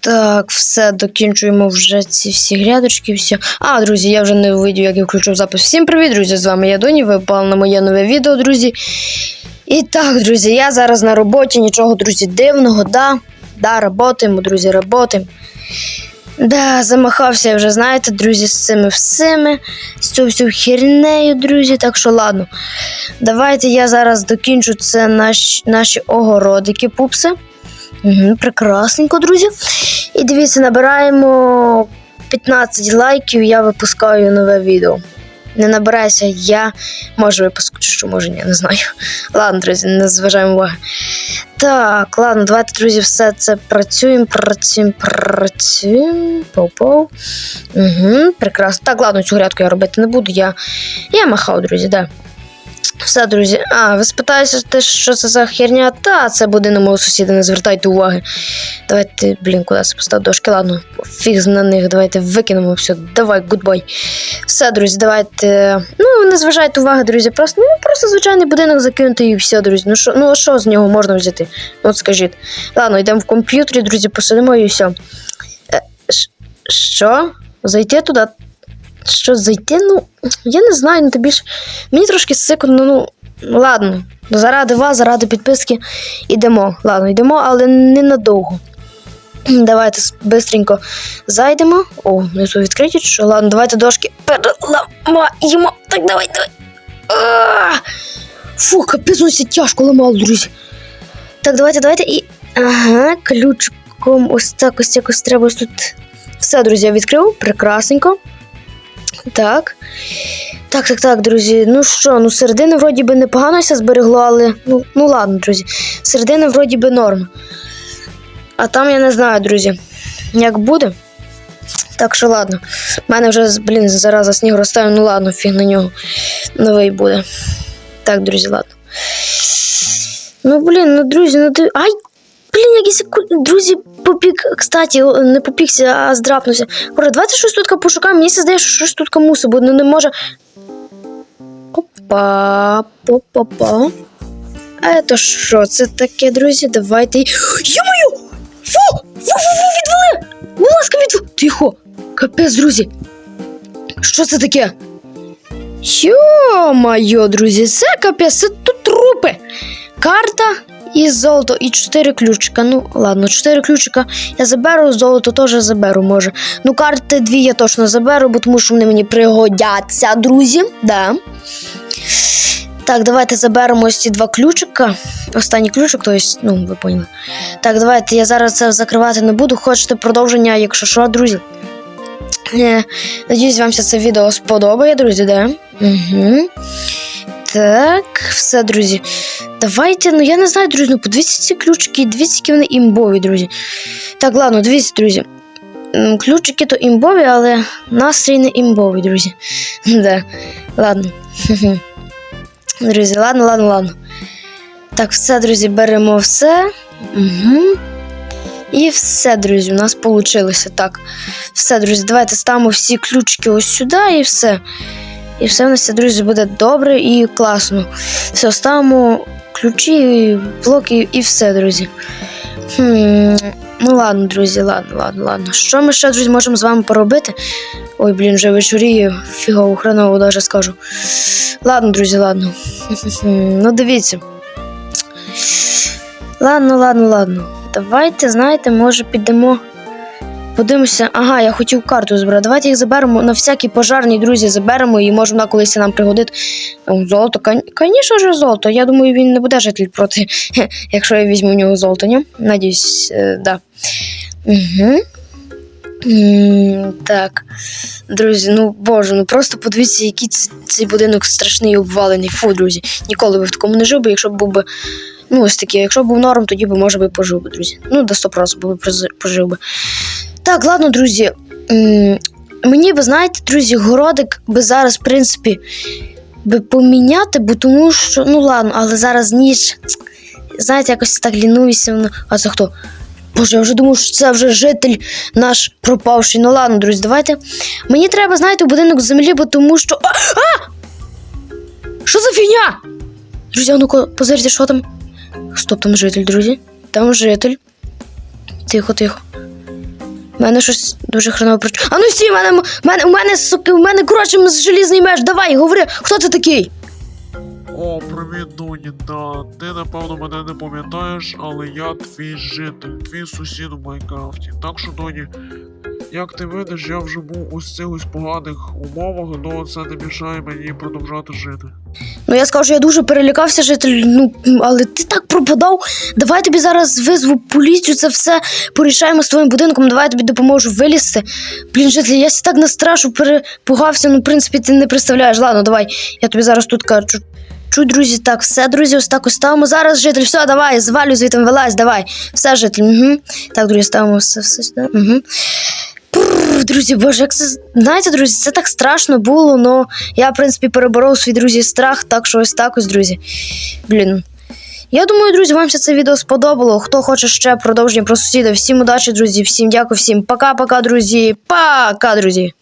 Так, все, докінчуємо вже ці всі грядочки. Все. А, друзі, я вже не видів, як я включив запис. Всім привіт, друзі! З вами я Доні. Ви попали на моє нове відео, друзі. І так, друзі, я зараз на роботі, нічого, друзі, дивного, да. Да, работаємо, друзі, работаємо. Да, замахався вже, знаєте, друзі, з цими всіми, з цю всю хернею, друзі. Так що ладно. Давайте я зараз докінчу це наш, наші огородики, пупси. Угу, прекрасненько, друзі. І дивіться, набираємо 15 лайків, я випускаю нове відео. Не набирається, я може випуску, чи що може ні, не знаю. Ладно, друзі, не зважаємо уваги. Так, ладно, давайте, друзі, все це працюємо, працюємо, працюємо. Поу-поу. Угу, прекрасно. Так, ладно, цю грядку я робити не буду. Я, я махав, друзі, да. Все, друзі. А, ви спитаєте, що це за херня? Та це будинок мого сусіда, не звертайте уваги. Давайте, блін, куди це постав дошки? Ладно, фіг на них, давайте викинемо все. Давай, гудбай. Все, друзі, давайте. Ну, не зважайте уваги, друзі. Просто, ну, просто звичайний будинок закинути і все, друзі. Ну що, ну, що з нього можна взяти? От скажіть. Ладно, йдемо в комп'ютері, друзі, посидимо і все. Е, що? Зайти туди? Що зайти? Ну, я не знаю, ну тобі ж. Мені трошки сикно, ну, ладно. Заради вас, заради підписки йдемо. Ладно, йдемо, але ненадовго. Давайте бистренько зайдемо. О, внизу відкриті, що? Ладно, давайте дошки переламаємо. Так, давай, давай. Фу, капець, тяжко ламало, друзі. Так, давайте, давайте і. Ага, ключиком ось так, ось якось треба ось тут. Все, друзі, я відкрив. Прекрасненько. Так. Так, так, так, друзі. Ну що, ну середина вроді би непогано ся зберегло, але ну, ну ладно, друзі. Середина вроді би норм. А там я не знаю, друзі, як буде. Так що ладно. У мене вже, блін, зараза сніг розтаю, ну ладно, фіг на нього. Новий буде. Так, друзі, ладно. Ну, блін, ну друзі, ну ти. Ай! Блін, якийсь друзі, попік, кстати, не попікся, а здрапнувся. Коротше, давайте щось тут пошукаємо. Мені здається, що щось тут мусить, бо не може. Опа, па-па-па. А це що це таке, друзі? Давайте. Йо-моє! Фу! Фу, фу, фу, відвали! Будь ласка, відвали! Тихо! Капець, друзі! Що це таке? Йо-моє, друзі, це капець, це тут трупи. Карта і золото, і чотири ключика. Ну, ладно, чотири ключика я заберу, золото теж заберу, може. Ну, карти дві я точно заберу, бо тому що вони мені пригодяться, друзі. Да. Так, давайте заберемо ці два ключика. Останній ключик, то есть, ну, ви поняли. Так, давайте я зараз це закривати не буду. Хочете продовження, якщо що, друзі. Е, Надіюсь, вам це відео сподобає, друзі, да? Угу. Так, все, друзі. Давайте, ну я не знаю, друзі, ну подивіться ці ключики, дивіться, які вони імбові, друзі. Так, ладно, дивіться, друзі. Ключики то імбові, але настрій не імбовий, друзі. Да. Ладно. Друзі, ладно, ладно, ладно. Так, все, друзі, беремо все. Угу. І все, друзі, у нас вийшло. Так. Все, друзі, давайте ставимо всі ключики ось сюди і все. І все в нас, друзі, буде добре і класно. Все, ставимо ключі, блоки і все, друзі. Хм, ну ладно, друзі, ладно, ладно, ладно. Що ми ще, друзі, можемо з вами поробити? Ой, блін, вже вечоріє, фігово хреново даже скажу. Ладно, друзі, ладно. Ну, дивіться. Ладно, ладно, ладно. Давайте, знаєте, може підемо. Подивимося, ага, я хотів карту збирати. Давайте їх заберемо на всякий пожарний, друзі, заберемо і може вона колись нам пригодить. Золото, звісно ж, золото. Я думаю, він не буде жити проти, якщо я візьму у нього золото, ні? Надіюсь, е, да. Угу. Так, друзі, ну боже, ну просто подивіться, який цей будинок страшний і обвалений. Фу, друзі. Ніколи би в такому не жив би, якщо б був би. Ну, ось таке, якщо б був норм, тоді би, може би, пожив би, друзі. Ну, до 100% би пожив би. Так, ладно, друзі. Мені би, знаєте, друзі, городик би зараз, в принципі, би поміняти, бо тому що, ну ладно, але зараз ніч. Знаєте, якось так лінуюся. ну, А це хто? Боже, я вже думав, що це вже житель наш пропавший. Ну ладно, друзі, давайте. Мені треба, знаєте, будинок землі, бо тому що. А! а! Що за фігня? Друзі, а ну-ка, позирте, що там? Стоп, там житель, друзі. Там житель. Тихо, тихо. У мене щось дуже хреново про. А ну всі, в мене, мене, у мене, суки, у мене, коротше, желізний меч. Давай, говори, хто ти такий? О, привіт, Доніда. Ти напевно мене не пам'ятаєш, але я твій житель, твій сусід у Майнкрафті. Так що, Доні, як ти видиш, я вже був у цих поганих умовах, але це не мішає мені продовжати жити. Ну я скажу, я дуже перелякався, житель. Ну, але ти так пропадав. Давай тобі зараз визву поліцію, це все порішаємо з твоїм будинком. Давай я тобі допоможу вилізти. Блін, житель, я сі так настрашу, перепугався. Ну, в принципі, ти не представляєш. Ладно, давай. Я тобі зараз тут кажу. Чуй, друзі, так, все, друзі, ось так ось ставимо. Зараз, житель, все, давай, звалю звідти, вилазь, давай. Все, житель. Угу. Так, друзі, ставимо все, все сюди. Угу. Друзі, боже, як це. Знаєте, друзі, це так страшно було, але я, в принципі, переборов свій друзі страх, так що ось так ось, друзі. Блін. Я думаю, друзі, вам ще це відео сподобало. Хто хоче ще продовження про сусіда. Всім удачі, друзі, всім дякую, всім пока-пока, друзі. Пока, друзі.